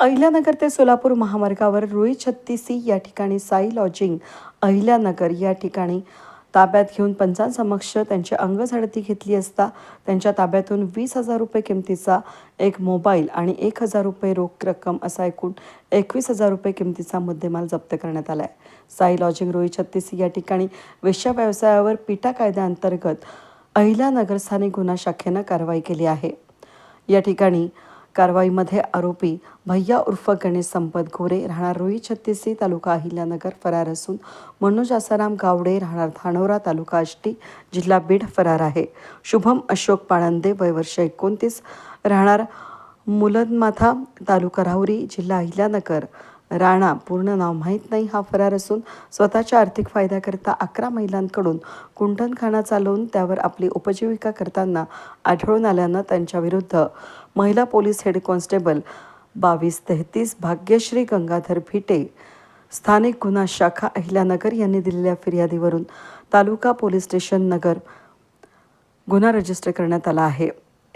अहिल्यानगर ते सोलापूर महामार्गावर रुई छत्तीसी या ठिकाणी साई लॉजिंग. अहिल्यानगर या ठिकाणी ताब्यात घेऊन पंचांसमक्ष त्यांची अंगझडती घेतली असता त्यांच्या ताब्यातून वीस हजार रुपये किमतीचा एक मोबाईल आणि एक हजार रुपये रोख रक्कम असा एकूण एकवीस हजार रुपये किमतीचा मुद्देमाल जप्त करण्यात आला आहे साई लॉजिंग रोई छत्तीसी या ठिकाणी वेश्या व्यवसायावर पिटा कायद्याअंतर्गत अहिल्यानगर स्थानिक गुन्हा शाखेनं कारवाई केली आहे. या ठिकाणी कारवाईमध्ये आरोपी भैया उर्फ गणेश संपत गोरे राहणार रोई छत्तीसी तालुका अहिल्यानगर फरार असून मनोज आसाराम गावडे राहणार धानोरा तालुका आष्टी जिल्हा बीड फरार आहे. शुभम अशोक पाळंदे वय वर्ष एकोणतीस राहणार मुलदमाथा तालुका राहुरी जिल्हा अहिल्यानगर राणा पूर्ण नाव माहीत नाही हा फरार असून स्वतःच्या आर्थिक फायद्याकरिता अकरा महिलांकडून कुंठणखाना चालवून त्यावर आपली उपजीविका करताना आढळून आल्यानं त्यांच्याविरुद्ध महिला पोलीस हेड कॉन्स्टेबल बावीस तेहतीस भाग्यश्री गंगाधर भिटे स्थानिक गुन्हा शाखा अहिल्यानगर यांनी दिलेल्या फिर्यादीवरून तालुका पोलीस स्टेशन नगर गुन्हा रजिस्टर करण्यात आला आहे.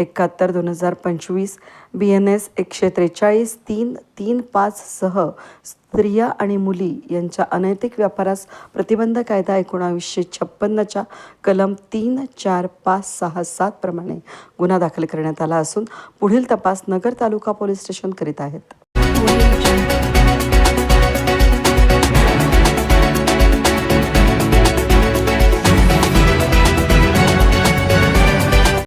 एकाहत्तर दोन हजार पंचवीस बी एन एस एकशे त्रेचाळीस तीन तीन पाच सह स्त्रिया आणि मुली यांच्या अनैतिक व्यापारास प्रतिबंध कायदा एकोणावीसशे छप्पन्नच्या कलम तीन चार पाच सहा सात प्रमाणे गुन्हा दाखल करण्यात आला असून पुढील तपास नगर तालुका पोलीस स्टेशन करीत आहेत.